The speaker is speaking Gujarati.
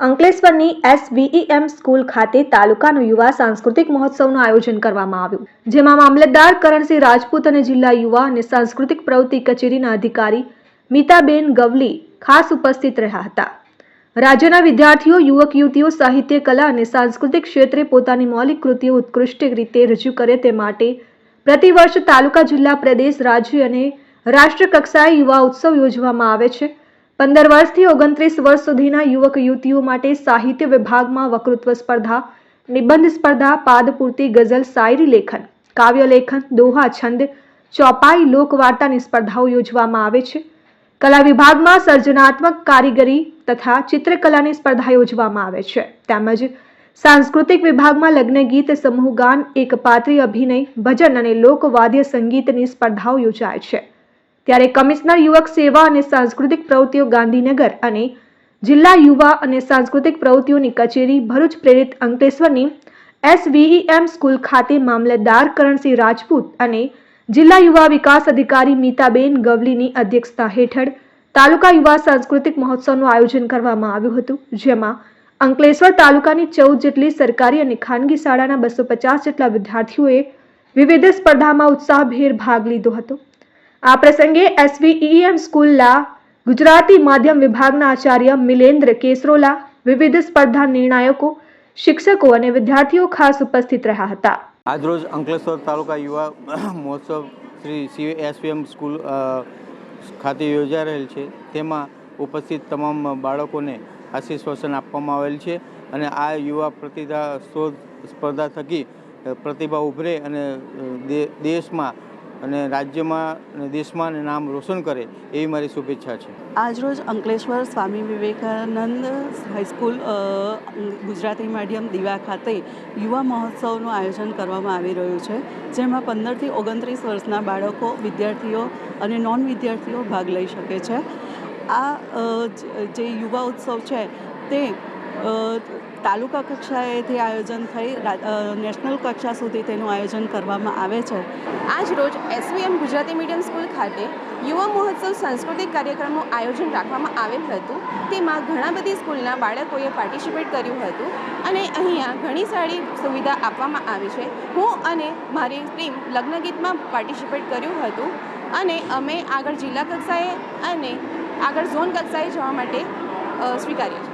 અંકલેશ્વરની એસવીઈએમ સ્કૂલ ખાતે તાલુકાનો યુવા સાંસ્કૃતિક મહોત્સવનું આયોજન કરવામાં આવ્યું. જેમાં મામલતદાર કરણસિંહ રાજપૂત અને જિલ્લા યુવા અને સાંસ્કૃતિક પ્રવૃત્તિ કચેરીના અધિકારી મીતાબેન ગવલી ખાસ ઉપસ્થિત રહ્યા હતા. રાજ્યના વિદ્યાર્થીઓ, યુવક, યુવતીઓ, સાહિત્ય, કલા અને સાંસ્કૃતિક ક્ષેત્રે પોતાની મૌલિક કૃતિઓ ઉત્કૃષ્ટ રીતે રજૂ કરે તે માટે પ્રતિવર્ષ તાલુકા જિલ્લા પ્રદેશ રાજ્ય અને રાષ્ટ્રકક્ષાએ યુવા ઉત્સવ યોજવામાં આવે છે. પંદર વર્ષથી ઓગણત્રીસ વર્ષ સુધીના યુવક યુવતીઓ માટે સાહિત્ય વિભાગમાં વક્તૃત્વ સ્પર્ધા, નિબંધ સ્પર્ધા, પાદપૂર્તિ ગઝલ, શાયરી લેખન, કાવ્ય લેખન, દોહા છંદ, ચોપાઈ લોકવાર્તાની સ્પર્ધાઓ યોજવામાં આવે છે. કલા વિભાગમાં સર્જનાત્મક કારીગરી તથા ચિત્રકલાની સ્પર્ધા યોજવામાં આવે છે. તેમજ સાંસ્કૃતિક વિભાગમાં લગ્ન ગીત સમૂહ ગાન એકપાત્રીય અભિનય, ભજન અને લોકવાદ્ય સંગીતની સ્પર્ધાઓ યોજાય છે. ત્યારે કમિશનર યુવક સેવા અને સાંસ્કૃતિક પ્રવૃત્તિઓ ગાંધીનગર અને જિલ્લા યુવા અને સાંસ્કૃતિક પ્રવૃત્તિઓની કચેરી ભરૂચ પ્રેરિત અંકલેશ્વરની એસવીઈએમ સ્કૂલ ખાતે મામલતદાર કરણસિંહ રાજપૂત અને જિલ્લા યુવા વિકાસ અધિકારી મીતાબેન ગવલીની અધ્યક્ષતા હેઠળ તાલુકા યુવા સાંસ્કૃતિક મહોત્સવનું આયોજન કરવામાં આવ્યું હતું, જેમાં અંકલેશ્વર તાલુકાની ચૌદ જેટલી સરકારી અને ખાનગી શાળાના બસો પચાસ જેટલા વિદ્યાર્થીઓએ વિવિધ સ્પર્ધામાં ઉત્સાહભેર ભાગ લીધો હતો. આ પ્રસંગે એસવીઈએમ સ્કૂલના ગુજરાતી માધ્યમ વિભાગના આચાર્ય મિલેન્દ્ર કેસરોલા, વિવિધ સ્પર્ધા નિર્ણાયકો, શિક્ષકો અને વિદ્યાર્થીઓ ખાસ ઉપસ્થિત રહ્યા હતા. આજરોજ અંકલેશ્વર તાલુકા યુવા મહોત્સવ શ્રી સી એસવીએમ સ્કૂલ ખાતે યોજાઈ રહેલ છે. તેમાં ઉપસ્થિત તમામ બાળકોને આશીર્વચન આપવામાં આવેલ છે અને આ યુવા પ્રતિભા શોધ સ્પર્ધા થકી પ્રતિભા ઉભરે અને દેશમાં અને રાજ્યમાં અને દેશમાં નામ રોશન કરે એવી મારી શુભેચ્છા છે. આજરોજ અંકલેશ્વર સ્વામી વિવેકાનંદ હાઈસ્કૂલ ગુજરાતી માધ્યમ દીવા ખાતે યુવા મહોત્સવનું આયોજન કરવામાં આવી રહ્યું છે, જેમાં પંદરથી ઓગણત્રીસ વર્ષના બાળકો, વિદ્યાર્થીઓ અને નોન વિદ્યાર્થીઓ ભાગ લઈ શકે છે. આ જે યુવા ઉત્સવ છે તે તાલુકા કક્ષાએથી આયોજન થઈ નેશનલ કક્ષા સુધી તેનું આયોજન કરવામાં આવે છે. આજ રોજ એસવીએમ ગુજરાતી મીડિયમ સ્કૂલ ખાતે યુવા મહોત્સવ સાંસ્કૃતિક કાર્યક્રમનું આયોજન રાખવામાં આવેલ હતું. તેમાં ઘણા બધી સ્કૂલના બાળકોએ પાર્ટિસિપેટ કર્યું હતું અને અહીંયા ઘણી સારી સુવિધા આપવામાં આવી છે. હું અને મારી ટીમ લગ્નગીતમાં પાર્ટિસિપેટ કર્યું હતું અને અમે આગળ જિલ્લા કક્ષાએ અને આગળ ઝોન કક્ષાએ જવા માટે સ્વીકાર્યું છે.